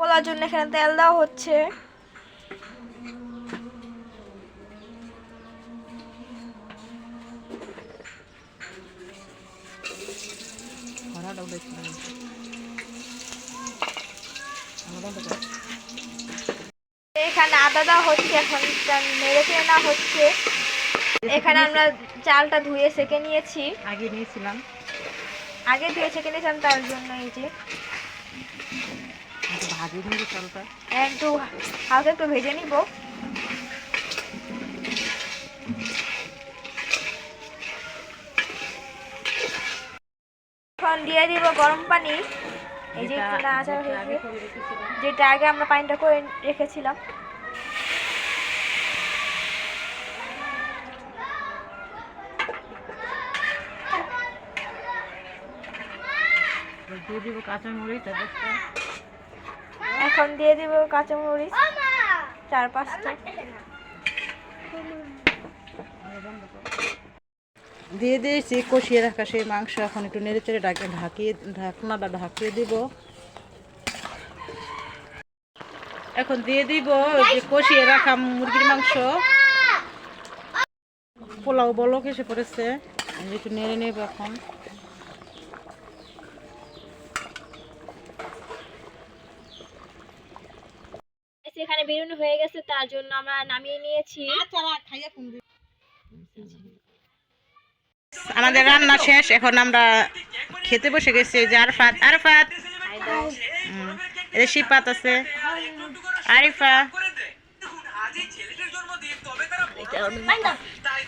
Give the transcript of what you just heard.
পোলার জন্য এখানে তেল দেওয়া হচ্ছে। এখানে আদা দেওয়া হচ্ছে এখন নেড়ে চেড়ে নেওয়া হচ্ছে। এখানে আমরা চালটা ধুয়ে সেকে নিয়েছি। আগে নিয়েছিলাম। আগে ধুয়ে সেকে নিয়েছিলাম তার জন্য এই যে। একটু ভাজি নিয়েছি চালটা। একটু হালকা একটু ভেজে নিব। এখন দিয়ে দিব গরম পানি। এই যে আগে হয়েছে যেটা আগে আমরা পানিটা করে রেখেছিলাম। দিয়ে দিব কাঁচামরিচ আর একটা এখন দিয়ে দিব কাঁচামরিচ। চার পাঁচটা। দিয়ে দিয়েছি, কষিয়ে রাখা সেই মাংস। এখন একটু নেড়ে চেড়ে ঢাকে ঢাকিয়ে ঢাকনাটা ঢাকিয়ে দিব। এখন দিয়ে দিব যে কষিয়ে রাখা মুরগির মাংস। পোলাও বলক এসে পড়েছে। একটু নেড়ে নেব এখন। এখানে বেরোনো হয়ে গেছে তার জন্য আমরা নামিয়ে নিয়েছি আমাদের রান্না শেষ এখন আমরা খেতে বসে গেছি এই যে আরফাত আরফাত এই শিপাত আছে আরিফা তাই